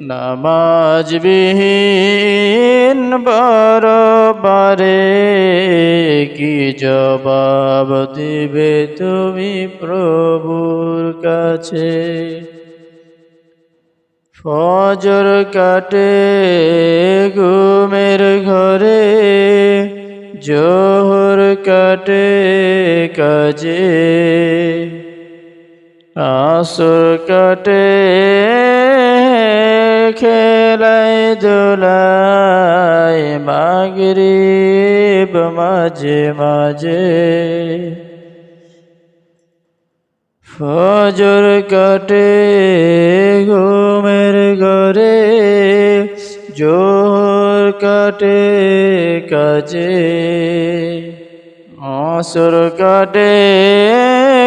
নামাজ বিহীন বারে কি জবাব দিবে তুমি প্রভুর কাছে? ফজর কাটে ঘুমের ঘরে, জোহর কাটে কাজে। আসর কাটে খেলাই দোলাই মাগরিব মাঝে মাঝে। ফজর কাটে ঘুমের ঘরে জোর কাটে কাজে। আসর কাটে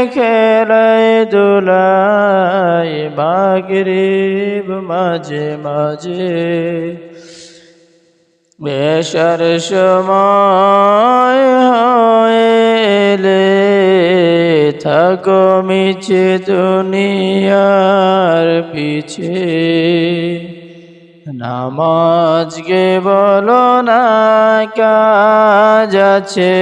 খেলায় দোলায় মাগরিব মাঝে মাঝে। বেশার সময় হয়েলে থাকো মিছে দুনিয়ার পিছে। নামাজকে বলো না কাজ আছে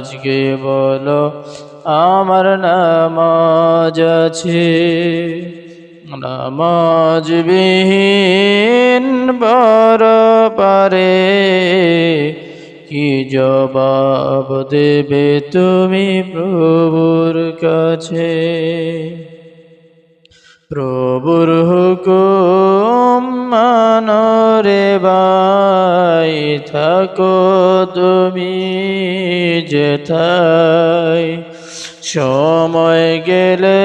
কাজকে বলো, আমার নামাজ আছে। নামাজ বিহীন বড় পারে কি জবাব দেবে তুমি প্রভুর কাছে? প্রভুর হুকুম মানরে বাই থাকো তুমি যেথায় সময় গেলে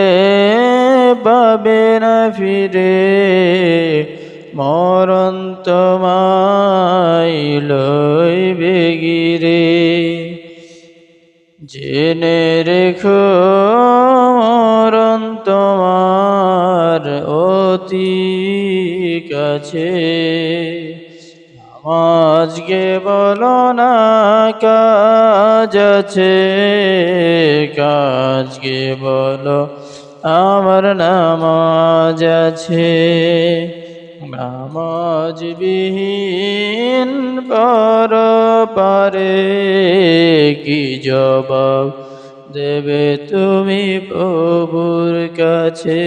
পাবে না ফিরে, মরণ তোমায় লইবে জেনে রেখো মরণ তোমার অতি কাছে। আজকে বলো না কাজ আছে, কাজকে বলো আমার নামাজ আছে। নামাজ বিহীন পর পারে কি জবাব দেবে তুমি প্রভুর কাছে?